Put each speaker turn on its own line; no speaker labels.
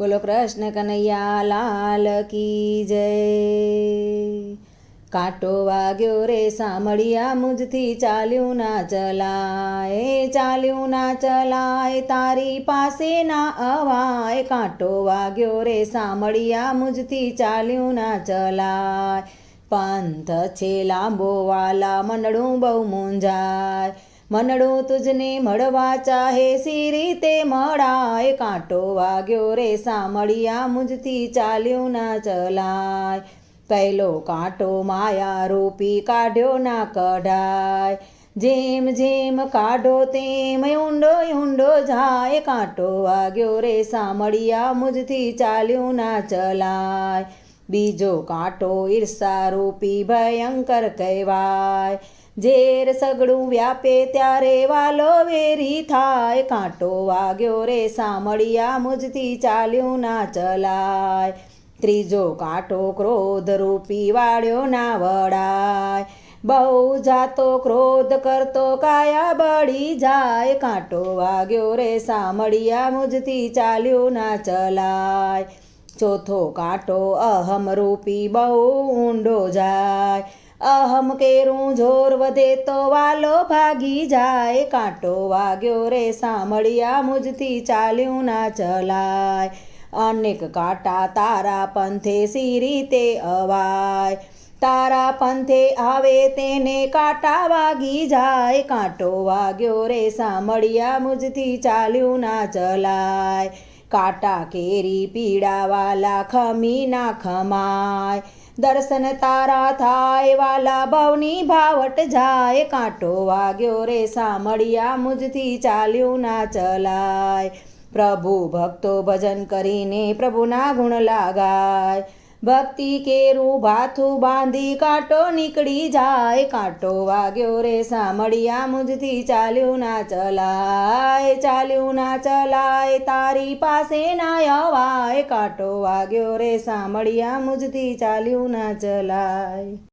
બોલો કૃષ્ણ કનૈયા લાલ કી જય કાંટો વાગ્યો રે સાંભળ્યા મુજથી ચાલ્યું ના ચલાય ચાલ્યું ના ચલાય તારી પાસે ના અવાય કાંટો વાગ્યો રે સાંભળ્યા મુજથી ચાલ્યું ના ચલાય પંથ છે લાંબો વાલા મનડું બહુ મૂંઝાય મનડું તુજને મળવા ચાહે, સી રીતે મળાય? કાંટો વાગ્યો રે સાંભળ્યા, મુજથી ચાલ્યું ના ચલાય. પહેલો કાંટો માયા રૂપી કાઢ્યો ના કઢાય. જેમ જેમ કાઢો તેમ ઊંડો ઊંડો જાય. કાંટો વાગ્યો રે સાંભળ્યા, મુજથી ચાલ્યું ના ચલાય. બીજો કાંટો ઈર્ષા રૂપી ભયંકર કહેવાય. ઝેર સગડું વ્યાપે ત્યારે વાલો વેરી થાય. કાંટો વાગ્યો રે સાંભળ્યા મુજથી ચાલ્યું ના ચલાય. ત્રીજો કાંટો ક્રોધ રૂપી વાળ્યો ના વડાય બહુ જાતો ક્રોધ કરતો કાયા બળી જાય. કાંટો વાગ્યો રે સાંભળ્યા મુજથી ચાલ્યું ના ચલાય. ચોથો કાંટો અહમ રૂપી બહુ ઊંડો જાય. અહમ કેરું જોર વધે તો વાલો ભાગી જાય. કાંટો વાગ્યો રે સાંભળ્યા મુજથી ચાલ્યું ના ચલાય. અનેક કાંટા તારા પંથે સી રીતે અવાય. તારા પંથે આવે તેને કાંટા વાગી જાય. કાંટો વાગ્યો રે સાંભળ્યા મુજથી ચાલ્યું ના ચલાય. કાંટા કેરી પીડાવાલા ખમી ના ખમાય. દર્શન તારા થાય, વાલા ભવની ભાવટ જાય. કાંટો વાગ્યો રે સાંભળ્યા, મુજથી ચાલ્યું ના ચલાય. પ્રભુ ભક્તો ભજન કરીને પ્રભુના ગુણ લાગાય. ભક્તિ કેરું ભાથું બાંધી કાંટો નીકળી જાય, કાંટો વાગ્યો રે સાંભળ્યા મુજથી ચાલ્યું ના ચલાય, ચાલ્યું ના ચલાય, તારી પાસે ના અવાય, કાંટો વાગ્યો રે સાંભળ્યા મુજથી ચાલ્યું ના ચલાય.